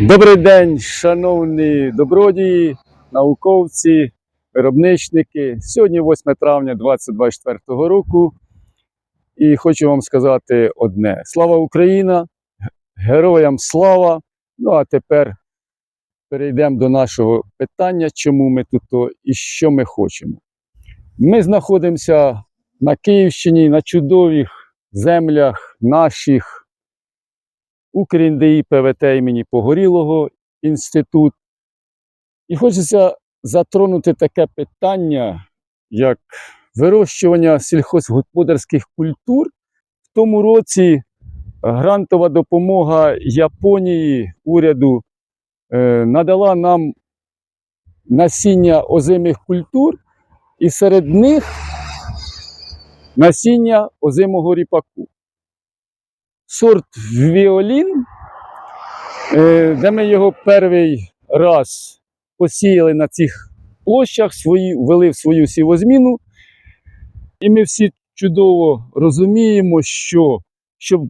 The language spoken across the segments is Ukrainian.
Добрий день, шановні добродії, науковці, виробничники. Сьогодні 8 травня 2024 року. І хочу вам сказати одне: слава Україна! Героям слава! Ну а тепер перейдемо до нашого питання, чому ми тут і що ми хочемо. Ми знаходимося на Київщині, на чудових землях наших УкрІНДІ ПВТ імені Погорілого інститут. І хочеться затронути таке питання, як вирощування сільхозгосподарських культур. В тому році грантова допомога Японії уряду надала нам насіння озимих культур, і серед них насіння озимого ріпаку сорт Віолін, е, де ми його перший раз посіяли на цих площах, свої, ввели в свою сівозміну. І ми всі чудово розуміємо, що щоб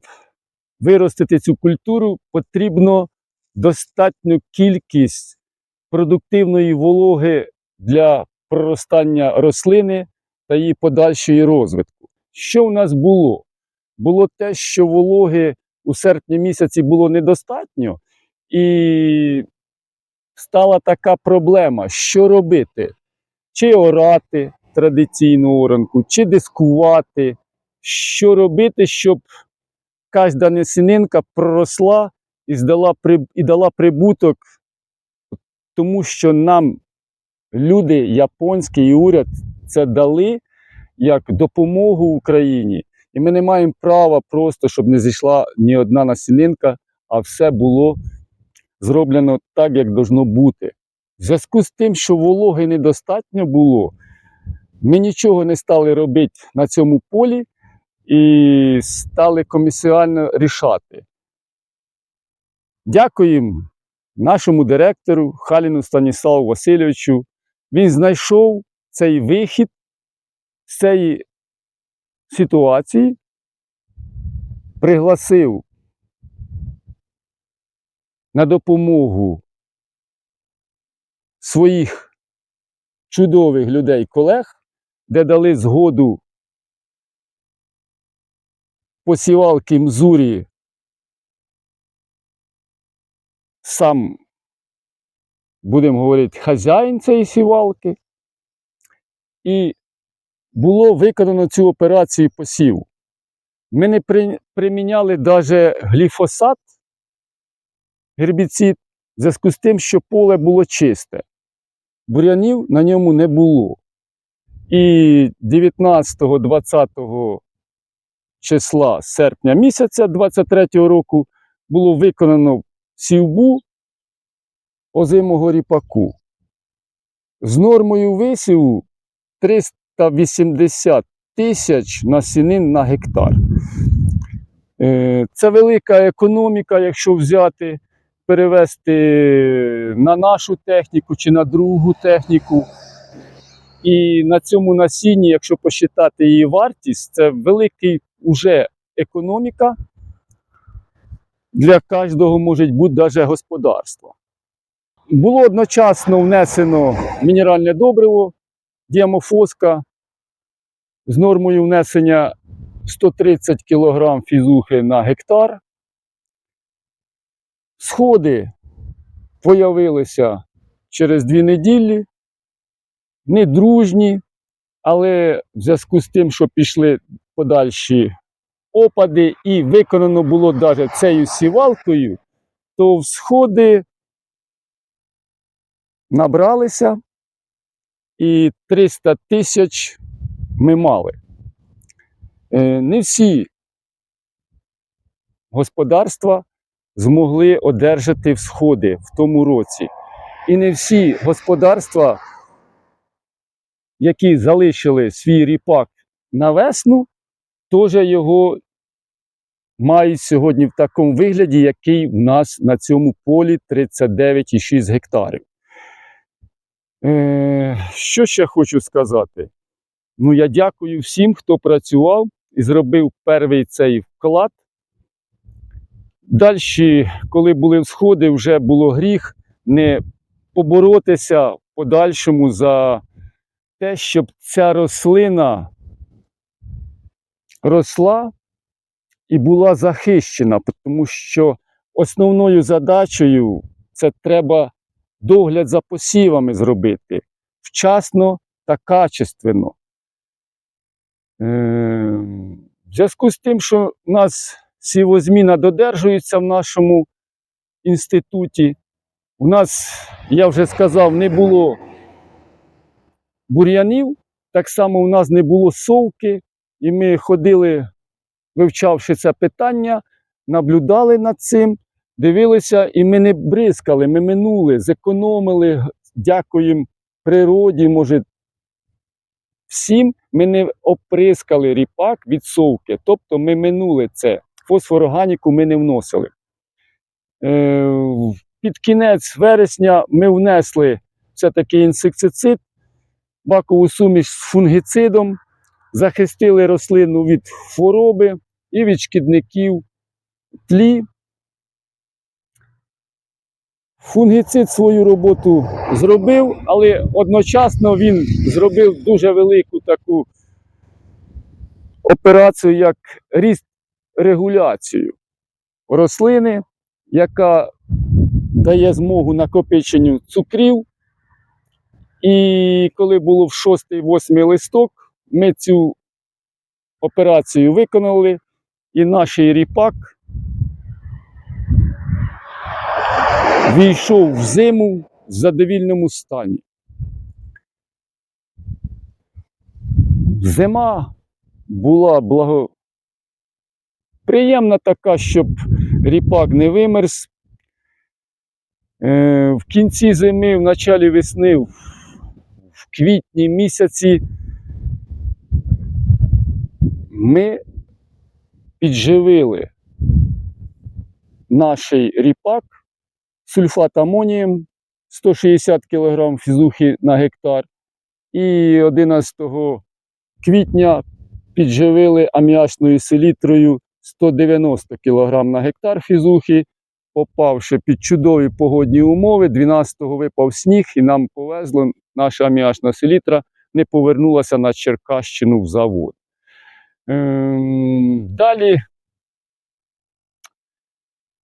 виростити цю культуру, потрібно достатню кількість продуктивної вологи для проростання рослини та її подальшої розвитку. Що в нас було? було те, що вологи у серпні місяці було недостатньо, і стала така проблема, що робити? Чи орати традиційну оранку, чи дискувати, що робити, щоб кожна насінинка проросла і, здала, і дала прибуток, тому що нам люди японські і уряд це дали як допомогу Україні. І ми не маємо права просто, щоб не зійшла ні одна насінинка, а все було зроблено так, як должно бути. В зв'язку з тим, що вологи недостатньо було, ми нічого не стали робити на цьому полі і стали комісіально рішати. Дякуємо нашому директору Халіну Станіславу Васильовичу. Він знайшов цей вихід з цієї ситуації, пригласив на допомогу своїх чудових людей колег, де дали згоду посівалки Мзурі сам, будемо говорити, хазяїн цієї сівалки. І було виконано цю операцію посіву. Ми не при, приміняли навіть гліфосат, гербіцид, в зв'язку з тим, що поле було чисте. Бур'янів на ньому не було. І 19-20 числа серпня місяця 23-го року було виконано сівбу озимого ріпаку з нормою висіву 380 тисяч насінин на гектар. Е, Це велика економіка, якщо взяти, перевести на нашу техніку чи на другу техніку. І на цьому насінні, якщо посчитати її вартість, це великий уже економіка. Для кожного може бути навіть господарство. Було одночасно внесено мінеральне добриво, діамофоска з нормою внесення 130 кг фізухи на гектар. Сходи появилися через дві неділі, недружні, але в зв'язку з тим, що пішли подальші опади, і виконано було навіть цією сівалкою, то всходи набралися і 300 тисяч ми мали. Е, Не всі господарства змогли одержати всходи в тому році. І не всі господарства, які залишили свій ріпак на весну, теж його мають сьогодні в такому вигляді, який в нас на цьому полі 39,6 гектарів. Е, що ще хочу сказати? Ну, я дякую всім, хто працював і зробив перший цей вклад. Далі, коли були всходи, вже було гріх не поборотися подальшому за те, щоб ця рослина росла і була захищена, тому що основною задачею це треба догляд за посівами зробити вчасно та качественно. Е, В зв'язку з тим, що в нас сівозміна додержується в нашому інституті, у нас, я вже сказав, не було бур'янів, так само у нас не було совки, і ми ходили, вивчавши це питання, наблюдали над цим, дивилися, і ми не бризкали, ми минули, зекономили, дякуємо природі, може, всім ми не оприскали ріпак від совки, тобто ми минули це. Фосфорорганіку ми не вносили. Е, під кінець вересня ми внесли це такий інсектицид, бакову суміш з фунгіцидом, захистили рослину від хвороби і від шкідників тлі. Фунгіцид свою роботу зробив, але одночасно він зробив дуже велику таку операцію, як ріст регуляцію рослини, яка дає змогу накопиченню цукрів. І коли було в 6-8 листок, ми цю операцію виконали, і наш ріпак війшов в зиму в задовільному стані. Зима була благо... приємна така, щоб ріпак не вимерз. Е, в кінці зими, в началі весни, в квітні місяці ми підживили наш ріпак сульфат амонієм 160 кг фізухи на гектар. І 11 квітня підживили аміачною селітрою 190 кг на гектар фізухи. Попавши під чудові погодні умови, 12-го випав сніг, і нам повезло, наша аміачна селітра не повернулася на Черкащину в завод. Ем, далі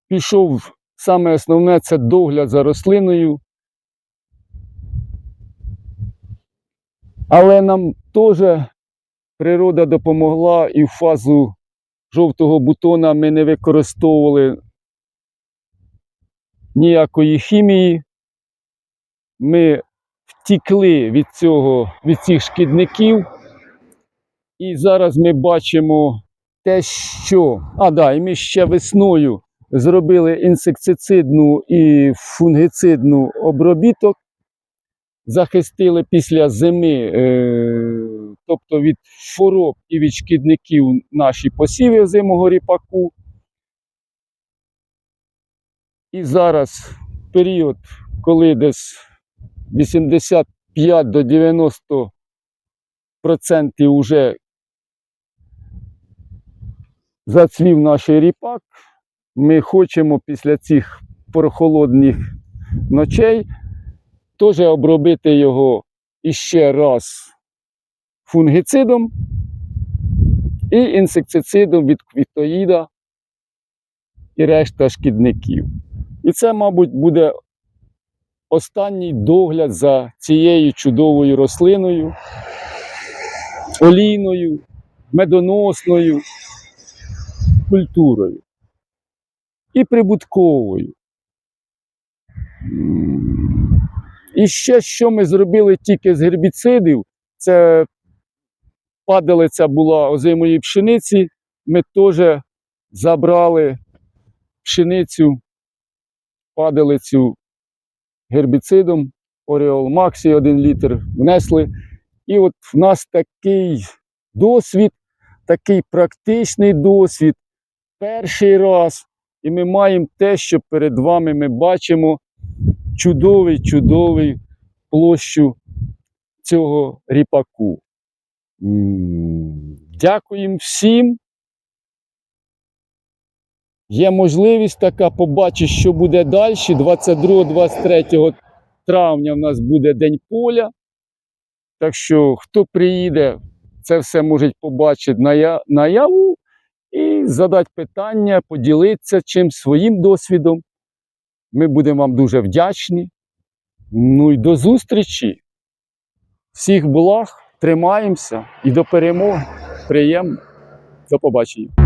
пішов саме основне це догляд за рослиною. Але нам теж природа допомогла і в фазу жовтого бутона ми не використовували ніякої хімії. Ми втікли від цього, від цих шкідників. І зараз ми бачимо те, що. А, да, і ми ще весною зробили інсектицидну і фунгицидну обробіток, захистили після зими, е, тобто від хвороб і від шкідників наші посіви озимого ріпаку. І зараз період, коли десь 85 до 90 процентів вже зацвів наш ріпак, ми хочемо після цих прохолодних ночей теж обробити його іще раз фунгіцидом і інсектицидом від квітоїда і решта шкідників. І це, мабуть, буде останній догляд за цією чудовою рослиною, олійною, медоносною культурою і прибутковою. І ще, що ми зробили тільки з гербіцидів, це падалиця була озимої пшениці, ми теж забрали пшеницю, падалицю гербіцидом, Оріол Максі 1 літр внесли. І от в нас такий досвід, такий практичний досвід перший раз. І ми маємо те, що перед вами ми бачимо чудовий, чудовий площу цього ріпаку. Дякуємо всім. Є можливість така побачити, що буде далі. 22-23 травня в нас буде День поля. Так що, хто приїде, це все може побачити наяву і задати питання, поділитися чим своїм досвідом. Ми будемо вам дуже вдячні. Ну і до зустрічі. Всіх благ, тримаємося і до перемоги. Приємно. До побачення.